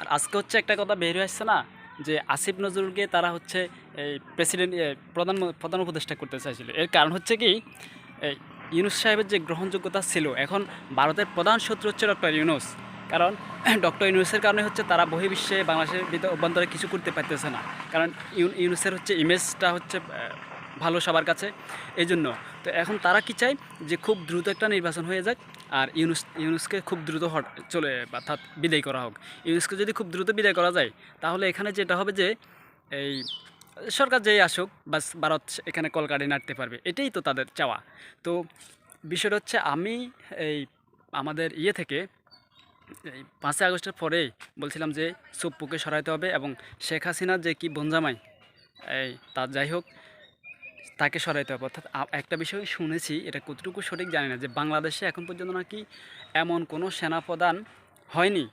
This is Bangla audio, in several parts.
আর আজকে হচ্ছে একটা কথা বের হয়ে আসছে না, যে আসিফ নজরুলকে তারা হচ্ছে এই প্রেসিডেন্ট প্রধান প্রধান উপদেষ্টা করতে চাইছিল। এর কারণ হচ্ছে কি এই ইউনুস সাহেবের যে গ্রহণযোগ্যতা ছিল, এখন ভারতের প্রধান শত্রু হচ্ছে ডক্টর ইউনুস। কারণ ডক্টর ইউনুসের কারণে হচ্ছে তারা বহির্বিশ্বে বাংলাদেশের ভিতর অভ্যন্তরে কিছু করতে পারতেছে না। কারণ ইউ- ইউনুসের হচ্ছে ইমেজটা হচ্ছে ভালো সবার কাছে। এই জন্য তো এখন তারা কি চায়, যে খুব দ্রুত একটা নির্বাচন হয়ে যাক। আর ইউনুস, ইউনুসকে খুব দ্রুত হট, চলে, অর্থাৎ বিদায় করা হোক। ইউনুসকে যদি খুব দ্রুত বিদায় করা যায়, তাহলে এখানে যেটা হবে যে, এই সরকার যেই আসুক, বাস ভারত এখানে কলকাঠি নাড়তে পারবে। এটাই তো তাদের চাওয়া। তো বিষয়টা হচ্ছে, আমি এই আমাদের ইয়ে থেকে, এই পাঁচই আগস্টের পরেই বলছিলাম যে, সুপ্পুকে সরাইতে হবে এবং শেখ হাসিনার যে কি বনজামাই, এই তার যাই হোক তাকে সরাইতে হবে। অর্থাৎ একটা বিষয় শুনেছি, এটা কতটুকু সঠিক জানি না, যে বাংলাদেশে এখন পর্যন্ত নাকি এমন কোনো সেনাপ্রধান হয়নি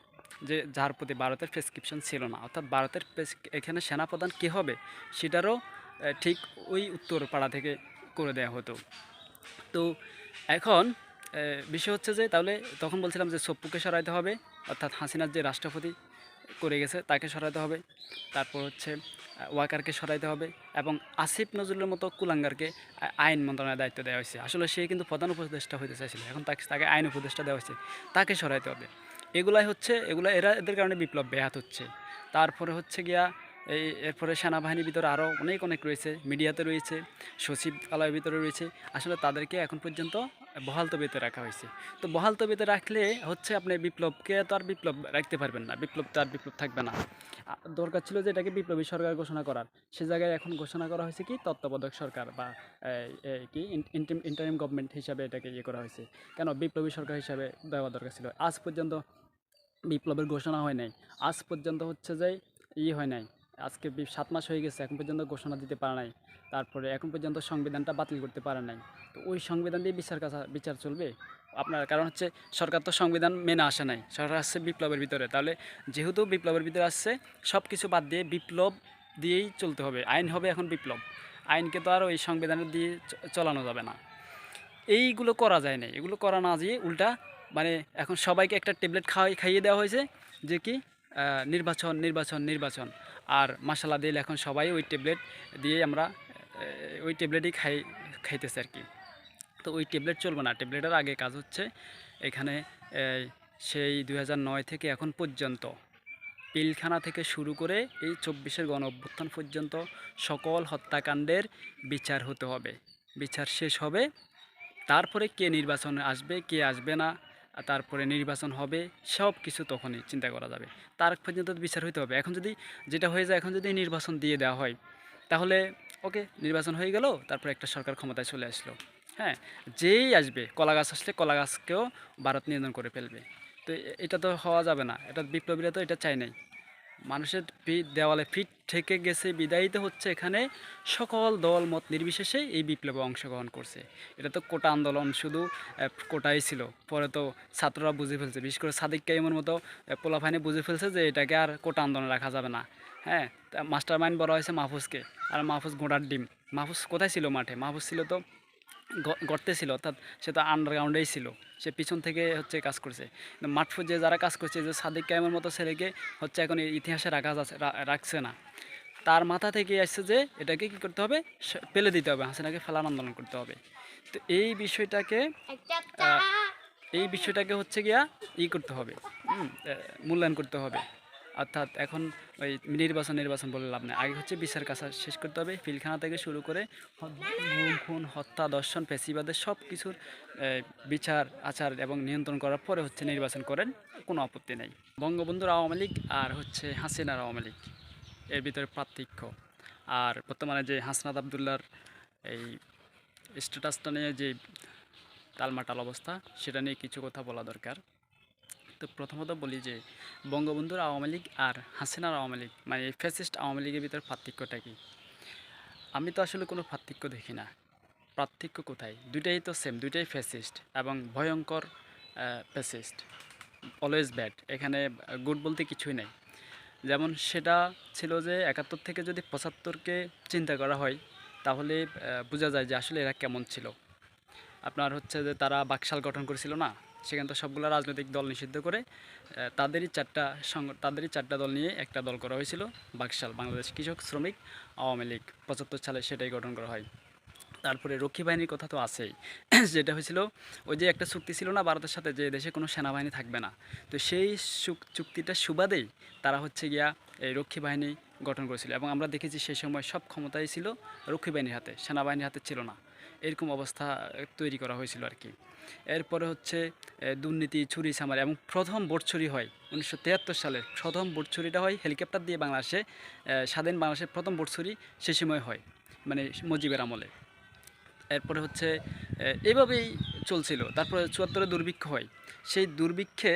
যে যার প্রতি ভারতের প্রেসক্রিপশন ছিল না। অর্থাৎ ভারতের প্রেস- এখানে সেনাপ্রধান কী হবে সেটারও ঠিক ওই উত্তরপাড়া থেকে করে দেওয়া হতো। তো এখন বিষয় হচ্ছে যে তাহলে তখন বলছিলাম যে সপ্পুকে সরাইতে হবে, অর্থাৎ হাসিনার যে রাষ্ট্রপতি করে গেছে, তাকে সরাইতে হবে। তারপর হচ্ছে ওয়াকারকে সরাইতে হবে এবং আসিফ নজরুলের মতো কুলাঙ্গারকে আইন মন্ত্রণালয়ের দায়িত্ব দেওয়া হয়েছে। আসলে সে কিন্তু প্রধান উপদেষ্টা হইতে চাইছিল, এখন তাকে তাকে আইন উপদেষ্টা দেওয়া হয়েছে, তাকে সরাইতে হবে। এগুলাই হচ্ছে, এগুলা এরা, এদের কারণে বিপ্লব ব্যাহাত হচ্ছে। তারপরে হচ্ছে গিয়া, এই, এরপরে সেনাবাহিনীর ভিতরে আরও অনেক অনেক রয়েছে, মিডিয়াতে রয়েছে, সচিবালয়ের ভিতরে রয়েছে। আসলে তাদেরকে এখন পর্যন্ত বহাল তবিতে রাখা হয়েছে। তো বহাল তবিতে রাখলে হচ্ছে আপনি বিপ্লবকে তো আর বিপ্লব রাখতে পারবেন না, বিপ্লব তো আর বিপ্লব থাকবে না। দরকার ছিল যে এটাকে বিপ্লবী সরকার ঘোষণা করার। সে জায়গায় এখন ঘোষণা করা হয়েছে কি, তত্ত্বাবধায়ক সরকার বা কি ইন্টারিম গভর্নমেন্ট হিসাবে এটাকে ইয়ে করা হয়েছে। কেন? বিপ্লবী সরকার হিসাবে দেওয়া দরকার ছিল। আজ পর্যন্ত বিপ্লবের ঘোষণা হয় নাই। আজ পর্যন্ত হচ্ছে যে ইয়ে হয় নাই। আজকে সাত মাস হয়ে গেছে, এখন পর্যন্ত ঘোষণা দিতে পারে নাই। তারপরে এখন পর্যন্ত সংবিধানটা বাতিল করতে পারে নাই। ওই সংবিধান দিয়ে বিচার কাছা, বিচার চলবে। আপনার কারণ হচ্ছে সরকার তো সংবিধান মেনে আসে নাই। সরকার আসছে বিপ্লবের ভিতরে। তাহলে যেহেতু বিপ্লবের ভিতরে আসছে সব কিছু বাদ দিয়ে বিপ্লব দিয়েই চলতে হবে। আইন হবে এখন বিপ্লব। আইনকে তো আর ওই সংবিধানের দিয়ে চলানো যাবে না। এইগুলো করা যায় না এগুলো করা না দিয়ে উল্টা মানে এখন সবাইকে একটা ট্যাবলেট খাওয়াই, খাইয়ে দেওয়া হয়েছে যে কি নির্বাচন নির্বাচন নির্বাচন। আর মশালা দিলে এখন সবাই ওই ট্যাবলেট দিয়ে আমরা ওই ট্যাবলেটই খাই, খাইতেছে আর কি। তো ওই ট্যাবলেট চলবে না। ট্যাবলেটের আগে কাজ হচ্ছে এখানে সেই দুই থেকে এখন পর্যন্ত। পিলখানা থেকে শুরু করে এই চব্বিশের গণ অভ্যুত্থান পর্যন্ত সকল হত্যাকাণ্ডের বিচার হতে হবে। বিচার শেষ হবে, তারপরে কে নির্বাচন আসবে, কে আসবে না তারপরে নির্বাচন হবে, সব কিছু তখনই চিন্তা করা যাবে। তার পর্যন্ত বিচার হইতে হবে। এখন যদি যেটা হয়ে যায়, এখন যদি নির্বাচন দিয়ে দেওয়া হয়, তাহলে ওকে, নির্বাচন হয়ে গেল, তারপরে একটা সরকার ক্ষমতায় চলে আসলো। হ্যাঁ যেই আসবে, কলা গাছ আসলে কলা গাছকেও ভারত নিয়ন্ত্রণ করে ফেলবে। তো এটা তো হওয়া যাবে না, এটা বিপ্লবীরা তো এটা চায় নাই। মানুষের দেওয়ালে ফিট থেকে গেছে, বিদায়িত হচ্ছে এখানে সকল দল, মত নির্বিশেষে এই বিপ্লবে অংশগ্রহণ করছে। এটা তো কোটা আন্দোলন শুধু কোটাই ছিল। পরে তো ছাত্ররা বুঝে ফেলছে, বিশেষ করে সাদিক কাইমের মতো পোলাফাইনে বুঝে ফেলছে যে এটাকে আর কোটা আন্দোলন রাখা যাবে না। হ্যাঁ মাস্টার মাইন্ড বলা হয়েছে মাহফুজকে। আর মাহফুজ গোড়ার ডিম। মাহফুজ কোথায় ছিল মাঠে? মাহফুজ ছিল তো গ- গর্তে ছিল অর্থাৎ সে তো আন্ডারগ্রাউন্ডেই ছিল। সে পিছন থেকে হচ্ছে কাজ করছে। মাঠ যে যারা কাজ করছে, যে সাদিক কায়েমের মতো ছেলেকে হচ্ছে এখন ইতিহাসে রাখা রাখছে না। তার মাথা থেকে আসছে যে এটাকে কি করতে হবে? ফেলে দিতে হবে, হাসিনাকে ফেলার আন্দোলন করতে হবে। তো এই বিষয়টাকে এই বিষয়টাকে হচ্ছে গিয়া ই করতে হবে মূল্যায়ন করতে হবে। অর্থাৎ এখন ওই নির্বাচন নির্বাচন বলে লাভ নেই। আগে হচ্ছে বিচার কাছা শেষ করতে হবে পিলখানা থেকে শুরু করে খুন, হত্যা দর্শন ফেসিবাদের সব কিছুর বিচার, আচার এবং নিয়ন্ত্রণ করার পরে হচ্ছে নির্বাচন করেন, কোনো আপত্তি নেই। বঙ্গবন্ধুর আওয়ামী লীগ আর হচ্ছে হাসিনার আওয়ামী লীগ, এর ভিতরে পার্থক্য। আর বর্তমানে যে হাসনাত আবদুল্লার এই স্ট্যাটাসটা নিয়ে যে টালমাটাল অবস্থা, সেটা নিয়ে কিছু কথা বলা দরকার। তো প্রথমত বলি যে বঙ্গবন্ধুর আওয়ামী লীগ আর হাসিনার আওয়ামী লীগ মানে ফ্যাসিস্ট আওয়ামী লীগের ভিতরে পার্থক্যটা কি? আমি তো আসলে কোনো পার্থক্য দেখি না। পার্থক্য কোথায়? দুইটাই তো সেম দুইটাই ফ্যাসিস্ট এবং ভয়ঙ্কর ফ্যাসিস্ট অলওয়েজ ব্যাড এখানে গুড বলতে কিছুই নাই। যেমন সেটা ছিল যে একাত্তর থেকে যদি পঁচাত্তরকে চিন্তা করা হয়, তাহলে বোঝা যায় যে আসলে এরা কেমন ছিল। আপনার হচ্ছে যে তারা বাকশাল গঠন করেছিল না? সেখানে তো সবগুলো রাজনৈতিক দল নিষিদ্ধ করে তাদেরই চারটা তাদেরই চারটা দল নিয়ে একটা দল করা হয়েছিল, বাকশাল, বাংলাদেশ কৃষক শ্রমিক আওয়ামী লীগ। পঁচাত্তর সালে সেটাই গঠন করা হয়। তারপরে রক্ষী বাহিনীর কথা তো আছেই। যেটা হয়েছিল, ওই যে একটা চুক্তি ছিল না ভারতের সাথে, যে দেশে কোনো সেনাবাহিনী থাকবে না। তো সেই চুক- চুক্তিটার সুবাদেই তারা হচ্ছে গিয়া এই রক্ষী বাহিনী গঠন করেছিল এবং আমরা দেখেছি সেই সময় সব ক্ষমতাই ছিল রক্ষী বাহিনীর হাতে, সেনাবাহিনীর হাতে ছিল না। এরকম অবস্থা তৈরি করা হয়েছিল আর কি। এরপরে হচ্ছে দুর্নীতি চুরি সামারি এবং প্রথম চুরি হয় উনিশশো তিয়াত্তর সালে প্রথম চুরিটা হয় হেলিকপ্টার দিয়ে বাংলাদেশে স্বাধীন বাংলাদেশের প্রথম বোট চুরি সে সময় হয় মানে মুজিবের আমলে। এরপরে হচ্ছে এভাবেই চলছিল। তারপরে চুয়াত্তরে দুর্ভিক্ষ হয়। সেই দুর্ভিক্ষে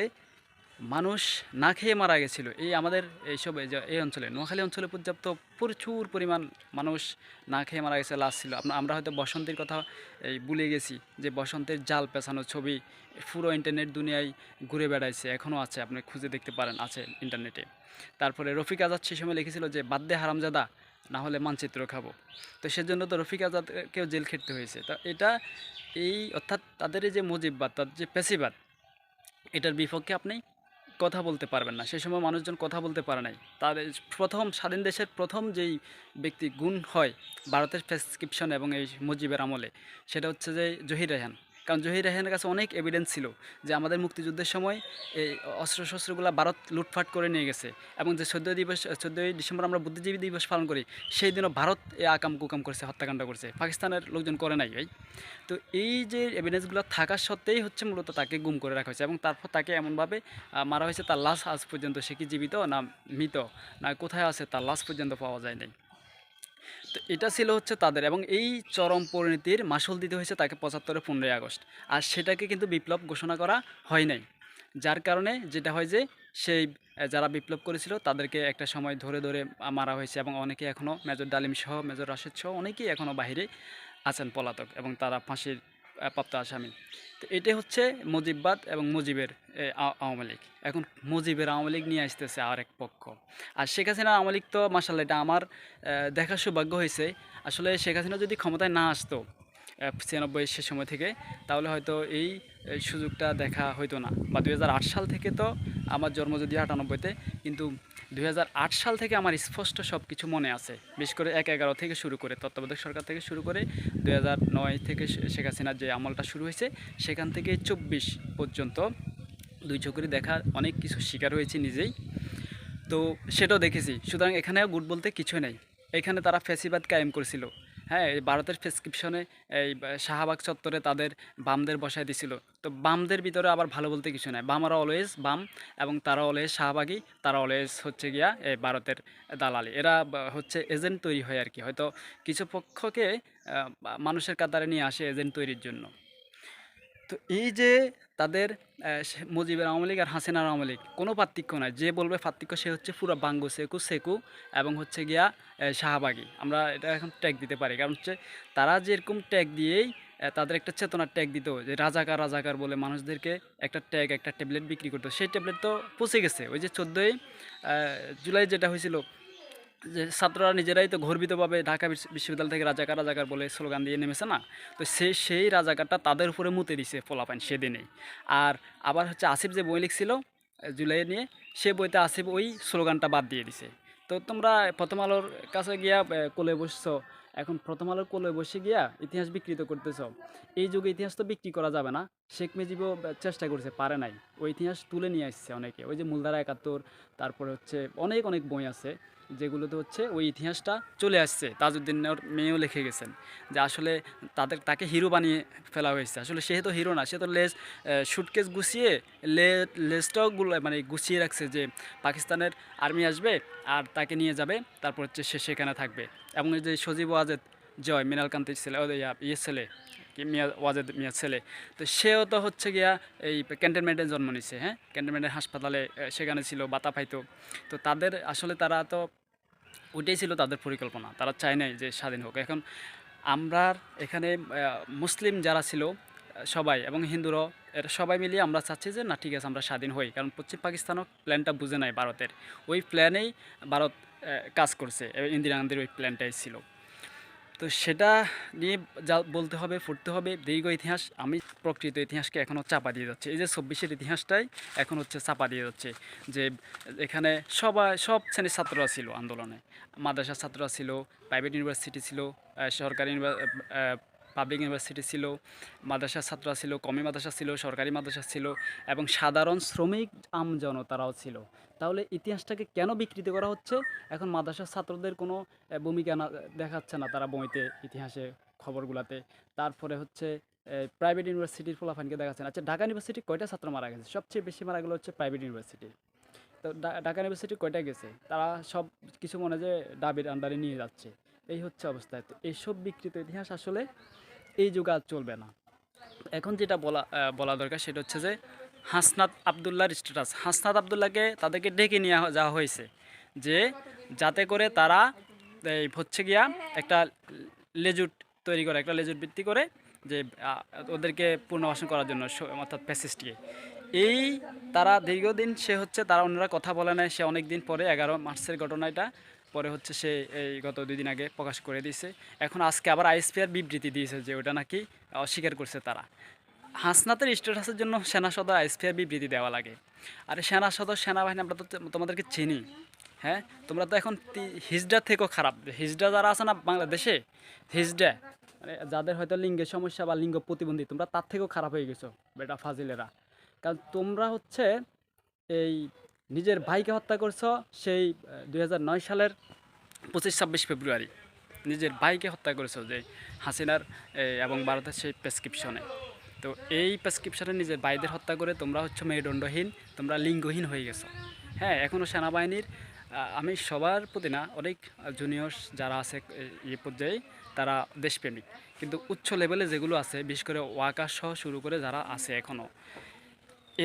মানুষ না খেয়ে মারা গেছিল। এই আমাদের এইসব, এই অঞ্চলে, নোয়াখালী অঞ্চলে পর্যাপ্ত প্রচুর পরিমাণ মানুষ না খেয়ে মারা গেছে, লাশ ছিল। আপনা- আমরা হয়তো বসন্তের কথা, এই ভুলে গেছি যে বসন্তের জাল পেছানো ছবি পুরো ইন্টারনেট দুনিয়ায় ঘুরে বেড়াইছে এখনও আছে, আপনি খুঁজে দেখতে পারেন, আছে ইন্টারনেটে তারপরে রফিক আজাদ সে সময় লিখেছিল যে বাদ্যে হারামজাদা, না হলে মানচিত্র খাব। তো সেজন্য তো রফিক আজাদকেও জেল খেটতে হয়েছে। তো এটা এই, অর্থাৎ তাদের যে মুজিববাদ তাদের যে পেশিবাদ, এটার বিপক্ষে আপনি কথা বলতে পারবেন না। সেই সময় মানুষজন কথা বলতে পারে নাই। তাদের প্রথম, স্বাধীন দেশের প্রথম যেই ব্যক্তি গুণ হয়, ভারতের প্রেসক্রিপশন এবং এই মুজিবের আমলে, সেটা হচ্ছে যে জহির রেহান। কারণ জহির রেহানের কাছে অনেক এভিডেন্স ছিল যে আমাদের মুক্তিযুদ্ধের সময় এই অস্ত্র শস্ত্রগুলো ভারত লুটফাট করে নিয়ে গেছে এবং যে চোদ্দোই দিবস, চোদ্দোই ডিসেম্বর আমরা বুদ্ধিজীবী দিবস পালন করি, সেই দিনও ভারত এ আকাম কুকাম করছে, হত্যাকাণ্ড করছে। পাকিস্তানের লোকজন করে নাই ভাই তো এই যে এভিডেন্সগুলো থাকা সত্ত্বেই হচ্ছে মূলত তাকে গুম করে রাখা হয়েছে এবং তারপর তাকে এমনভাবে মারা হয়েছে, তার লাশ আজ পর্যন্ত সে কি জীবিত না মৃত, না কোথায় আছে, তার লাশ পর্যন্ত পাওয়া যায় নাই। এটা ছিল হচ্ছে তাদের এবং এই চরম পরিণতির মাসুল দিতে হয়েছে তাকে পঁচাত্তরের পনেরোই আগস্ট। আর সেটাকে কিন্তু বিপ্লব ঘোষণা করা হয় নাই। যার কারণে যেটা হয় যে সেই যারা বিপ্লব করেছিল তাদেরকে একটা সময় ধরে ধরে মারা হয়েছে এবং অনেকে এখনও মেজর ডালিম সহ, মেজর রাশেদ সহ অনেকেই এখনও বাহিরে আছেন পলাতক এবং তারা ফাঁসির প্রাপ্ত আসামি তো এটাই হচ্ছে মুজিববাদ এবং মুজিবের আওয়ামী লীগ। এখন মুজিবের আওয়ামী লীগ নিয়ে আসতেছে আর এক পক্ষ। আর শেখ হাসিনার আওয়ামী লীগ তো মাসাল্লাহ এটা আমার দেখার সৌভাগ্য হয়েছে। আসলে শেখ হাসিনা যদি ক্ষমতায় না আসতো ছিয়ানব্বই সে সময় থেকে, তাহলে হয়তো এই এই সুযোগটা দেখা হইতো না। বা দু হাজার আট সাল থেকে তো আমার জন্ম যদি আটানব্বইতে, কিন্তু দু হাজার আট সাল থেকে আমার স্পষ্ট সব কিছু মনে আছে। বিশেষ করে এক এগারো থেকে শুরু করে তত্ত্বাবধায়ক সরকার থেকে শুরু করে দুই থেকে শেখ হাসিনার যে আমলটা শুরু হয়েছে, সেখান থেকে চব্বিশ পর্যন্ত দুই চোখেরই দেখা অনেক কিছু শিকার হয়েছে নিজেই। তো সেটাও দেখেছি। সুতরাং এখানেও গুট বলতে কিছু নেই। এখানে তারা ফেসিবাদ কায়েম করেছিল। হ্যাঁ এই ভারতের প্রেসক্রিপশনে এই শাহবাগ চত্বরে তাদের বামদের বসায় দিছিল। তো বামদের ভিতরে আবার ভালো বলতে কিছু নাই। বামরা অলওয়েজ বাম এবং তারা অলওয়েজ শাহবাগী তারা অলওয়েজ হচ্ছে গিয়া এই ভারতের দালালি। এরা হচ্ছে এজেন্ট তৈরি হয় আর কি। হয়তো কিছু পক্ষকে মানুষের কাতারে নিয়ে আসে এজেন্ট তৈরির জন্য। তো এই যে তাদের মুজিবের আওয়ামী লীগ আর হাসিনার আওয়ামী লীগ, কোনো পার্থক্য নাই। যে বলবে পার্থক্য সে হচ্ছে পুরো বাঙ্গু সেকু সেকু এবং হচ্ছে গিয়া শাহবাগী। আমরা এটা এখন ট্যাগ দিতে পারি। কারণ হচ্ছে তারা যেরকম ট্যাগ দিয়েই তাদের একটা চেতনার ট্যাগ দিত যে রাজাকার রাজাকার বলে মানুষদেরকে একটা ট্যাগ একটা ট্যাবলেট বিক্রি করতো। সেই ট্যাবলেট তো পচে গেছে। ওই যে চোদ্দোই জুলাই যেটা হয়েছিল যে ছাত্ররা নিজেরাই তো গর্বিতভাবে ঢাকা বিশ্ব- বিশ্ববিদ্যালয় থেকে রাজাকার রাজাকার বলে স্লোগান দিয়ে নেমেছে না? তো সে, সেই রাজাকারটা তাদের উপরে মুতে দিছে পোলাপান সেদিনেই। আর আবার হচ্ছে আসিফ যে বই লিখছিল জুলাই নিয়ে, সে বইতে আসিফ ওই স্লোগানটা বাদ দিয়ে দিছে। তো তোমরা প্রথম আলোর কাছে গিয়া কোলে বসছো, এখন প্রথম আলোর কোলে বসে গিয়া ইতিহাস বিকৃত করতেছ। এই যুগে ইতিহাস তো বিক্রি করা যাবে না। শেখ মুজিবও চেষ্টা করেছে, পারে নাই। ওই ইতিহাস তুলে নিয়ে আসছে অনেকে। ওই যে মূলধারা একাত্তর, তারপরে হচ্ছে অনেক অনেক বই আছে। যেগুলোতে হচ্ছে ওই ইতিহাসটা চলে আসছে। তাজউদ্দিনের মেয়েও লিখে গেছেন যে আসলে তাদের, তাকে হিরো বানিয়ে ফেলা হয়েছে। আসলে সে তো হিরো না, সে তো লেজ শুটকেস গুছিয়ে লে লেজটাও গুলো মানে গুছিয়ে রাখছে যে পাকিস্তানের আর্মি আসবে আর তাকে নিয়ে যাবে, তারপর হচ্ছে সে সেখানে থাকবে। এবং যে সজীব ওয়াজেদ জয় মিনাল কান্তির ছেলে ইয়া ইয়ে ছেলে, কি মিয়া, ওয়াজেদ মিয়া ছেলে, তো সেও তো হচ্ছে গিয়া এই ক্যান্টনমেন্টে জন্ম নিছে হ্যাঁ? ক্যান্টনমেন্টের হাসপাতালে সেখানে ছিল বাতা পাইতো তো তাদের, আসলে তারা তো ওইটাই ছিল তাদের পরিকল্পনা। তারা চায় নাই যে স্বাধীন হোক। এখন আমরা এখানে মুসলিম যারা ছিল সবাই এবং হিন্দুরাও, এর সবাই মিলিয়ে আমরা চাচ্ছি যে, না, ঠিক আছে, আমরা স্বাধীন হই। কারণ পশ্চিম পাকিস্তানও প্ল্যানটা বুঝে নাই ভারতের। ওই প্ল্যানেই ভারত কাজ করছে, ইন্দিরা গান্ধীর ওই প্ল্যানটাই ছিল। তো সেটা নিয়ে যা বলতে হবে, ফুটতে হবে। দীর্ঘ ইতিহাস, আমি প্রকৃত ইতিহাসকে এখনও চাপা দিয়ে যাচ্ছে। এই যে ছব্বিশের ইতিহাসটাই এখন হচ্ছে চাপা দিয়ে যাচ্ছে যে এখানে সবাই, সব শ্রেণির ছাত্ররা ছিল আন্দোলনে। মাদ্রাসার ছাত্ররা ছিল প্রাইভেট ইউনিভার্সিটি ছিল সরকারি পাবলিক ইউনিভার্সিটি ছিল, মাদ্রাসার ছাত্ররা ছিল, কমি মাদ্রাসা ছিল, সরকারি মাদ্রাসা ছিল এবং সাধারণ শ্রমিক আমজনতারাও ছিল। তাহলে ইতিহাসটাকে কেন বিকৃত করা হচ্ছে? এখন মাদ্রাসার ছাত্রদের কোনো ভূমিকা না, দেখাচ্ছে না তারা বইতে, ইতিহাসে, খবরগুলাতে। তারপরে হচ্ছে প্রাইভেট ইউনিভার্সিটির ফলাফানকে দেখাচ্ছে আচ্ছা ঢাকা ইউনিভার্সিটি কয়টা ছাত্র মারা গেছে? সবচেয়ে বেশি মারা গেলো হচ্ছে প্রাইভেট ইউনিভার্সিটি তো ঢাকা ইউনিভার্সিটি কয়টা গেছে? তারা সব কিছু মনে যে ডাবির আন্ডারে নিয়ে যাচ্ছে। এই হচ্ছে অবস্থা। তো এইসব বিকৃত ইতিহাস আসলে এই যুগ আর চলবে না। এখন যেটা বলা বলা দরকার সেটা হচ্ছে যে হাসনাত আবদুল্লাহর স্ট্যাটাস হাসনাত আবদুল্লাহকে তাদেরকে ডেকে নিয়ে যাওয়া হয়েছে যে যাতে করে তারা এই হচ্ছে গিয়া একটা লেজুট তৈরি করে, একটা লেজুট ভিত্তি করে যে ওদেরকে পুনর্বাসন করার জন্য অর্থাৎ প্যাসেজটিকে এই তারা দীর্ঘদিন সে হচ্ছে, তারা অন্যরা কথা বলে নেয় সে অনেক দিন পরে এগারো মার্চের ঘটনাটা পরে হচ্ছে সে এই গত দুই দিন আগে প্রকাশ করে দিয়েছে। এখন আজকে আবার আইএসপিআর বিবৃতি দিয়েছে যে ওটা নাকি অস্বীকার করছে তারা। হাসনাতের স্ট্যাটাসের জন্য সেনা সদর আইএসপিআর বিবৃতি দেওয়া লাগে। আর সেনা সদর সেনাবাহিনী, আমরা তো তোমাদেরকে চিনি। হ্যাঁ? তোমরা তো এখন হিজড়া থেকেও খারাপ। হিজড়া যারা আছে না বাংলাদেশে, হিজড়া মানে যাদের হয়তো লিঙ্গের সমস্যা বা লিঙ্গ প্রতিবন্ধী, তোমরা তার থেকেও খারাপ হয়ে গেছো বেটা ফাজিলেরা। কারণ তোমরা হচ্ছে এই নিজের ভাইকে হত্যা করছ সেই দু হাজার নয় সালের পঁচিশ ছাব্বিশ ফেব্রুয়ারি। নিজের ভাইকে হত্যা করেছ যে হাসিনার এবং ভারতের সেই প্রেসক্রিপশনে তো এই প্রেসক্রিপশনে নিজের ভাইদের হত্যা করে তোমরা হচ্ছে মেরুদণ্ডহীন, তোমরা লিঙ্গহীন হয়ে গেছো। হ্যাঁ এখনও সেনাবাহিনীর আমি সবার প্রতি না, অনেক জুনিয়র্স যারা আছে এই পর্যায়ে, তারা দেশপ্রেমিক। কিন্তু উচ্চ লেভেলে যেগুলো আছে, বিশেষ করে ওয়াকার সহ শুরু করে যারা আছে এখনও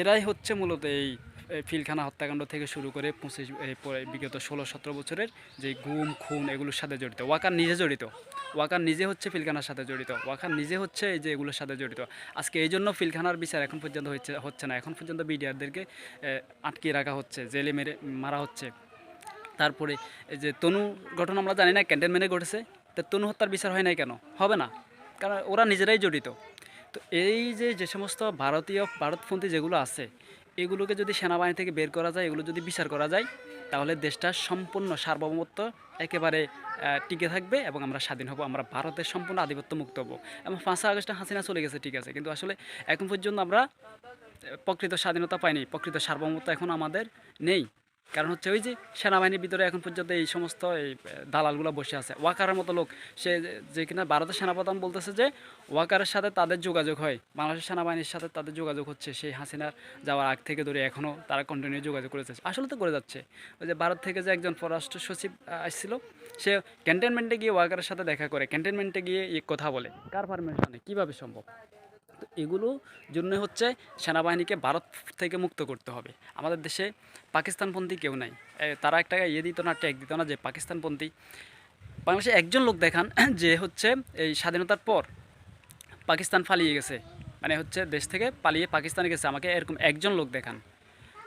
এরাই হচ্ছে মূলত এই এই পিলখানা হত্যাকাণ্ড থেকে শুরু করে পঁচিশ বিগত ষোলো, সতেরো বছরের যে গুম, খুন এগুলোর সাথে জড়িত। ওয়াকার নিজে জড়িত। ওয়াকার নিজে হচ্ছে ফিলখানার সাথে জড়িত। ওয়াকার নিজে হচ্ছে এই যে এগুলোর সাথে জড়িত। আজকে এই জন্য ফিলখানার বিচার এখন পর্যন্ত হচ্ছে হচ্ছে না। এখন পর্যন্ত বিডিআরদেরকে আটকিয়ে রাখা হচ্ছে, জেলে মেরে মারা হচ্ছে। তারপরে এই যে তনু ঘটনা আমরা জানি না, ক্যান্টনমেন্টে ঘটেছে। তা তনু হত্যার বিচার হয় নাই কেন? হবে না। কারণ ওরা নিজেরাই জড়িত। তো এই যে যে সমস্ত ভারতীয় ভারতপন্থী যেগুলো আছে এগুলোকে যদি সেনাবাহিনী থেকে বের করা যায়, এগুলো যদি বিচার করা যায়, তাহলে দেশটা সম্পূর্ণ সার্বভৌমত্ব একেবারে টিকে থাকবে এবং আমরা স্বাধীন হব, আমরা ভারতের সম্পূর্ণ আধিপত্য মুক্ত হব। এবং পাঁচই আগস্টে হাসিনা চলে গেছে, ঠিক আছে, কিন্তু আসলে এখন পর্যন্ত আমরা প্রকৃত স্বাধীনতা পাইনি, প্রকৃত সার্বভৌমত্ব এখন আমাদের নেই। কারণ হচ্ছে ওই যে সেনাবাহিনীর ভিতরে এখন পর্যন্ত এই সমস্ত এই দালালগুলো বসে আছে। ওয়াকারের মতো লোক, সে যে- কিনা ভারতের সেনাপ্রধান বলতেছে যে, ওয়াকারের সাথে তাদের যোগাযোগ হয়, বাংলাদেশের সেনাবাহিনীর সাথে তাদের যোগাযোগ হচ্ছে। সেই হাসিনার যাওয়ার আগ থেকে ধরে এখনও তারা কন্টিনিউ যোগাযোগ করে যাচ্ছে আসলে তো করে যাচ্ছে। ওই যে ভারত থেকে যে একজন পররাষ্ট্র সচিব আসছিল, সে ক্যান্টনমেন্টে গিয়ে ওয়াকারের সাথে দেখা করে ক্যান্টনমেন্টে গিয়ে কথা বলে। কার পারমিশনে কীভাবে সম্ভব? তো এগুলো জন্য হচ্ছে সেনাবাহিনীকে ভারত থেকে মুক্ত করতে হবে। আমাদের দেশে পাকিস্তানপন্থী কেউ নাই। তারা একটা ইয়ে দিত না, ট্যাগ দিত না যে পাকিস্তানপন্থী। বাংলাদেশে একজন লোক দেখান যে হচ্ছে এই স্বাধীনতার পর পাকিস্তান পালিয়ে গেছে। মানে হচ্ছে দেশ থেকে পালিয়ে পাকিস্তানে গেছে। আমাকে এরকম একজন লোক দেখান।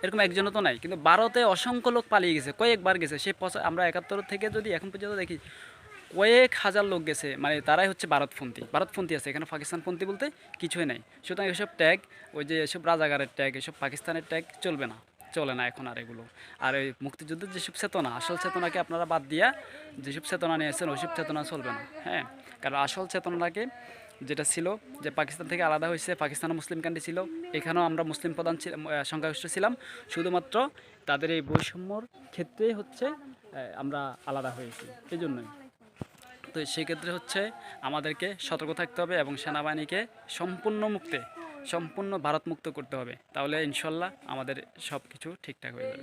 এরকম একজনও তো নাই। কিন্তু ভারতে অসংখ্য লোক পালিয়ে গেছে। কয়েকবার গেছে। সে আমরা একাত্তর থেকে যদি এখন পর্যন্ত দেখি কয়েক হাজার লোক গেছে মানে তারাই হচ্ছে ভারতপন্থী। ভারতপন্থী আছে, এখানে পাকিস্তানপন্থী বলতে কিছুই নাই। সুতরাং এসব ট্যাগ ওই যে এসব রাজাগারের ট্যাগ এসব পাকিস্তানের ট্যাগ চলবে না, চলে না এখন আর এগুলো। আর ওই মুক্তিযুদ্ধের যেসব চেতনা, আসল চেতনাকে আপনারা বাদ দিয়া যেসব চেতনা নিয়েছেন ওইসব চেতনা চলবে না হ্যাঁ? কারণ আসল চেতনাটাকে যেটা ছিল, যে পাকিস্তান থেকে আলাদা হয়েছে পাকিস্তানও মুসলিম কান্ট্রি ছিল, এখানেও আমরা মুসলিম প্রধান সংখ্যাগরিষ্ঠ ছিলাম। শুধুমাত্র তাদের এই বৈষম্যর ক্ষেত্রে হচ্ছে আমরা আলাদা হয়েছি এই জন্যই তো সেক্ষেত্রে হচ্ছে আমাদেরকে সতর্ক থাকতে হবে এবং সেনাবাহিনীকে সম্পূর্ণ মুক্তে, সম্পূর্ণ ভারত মুক্ত করতে হবে। তাহলে ইনশাল্লাহ আমাদের সব কিছু ঠিকঠাক হয়ে যাবে।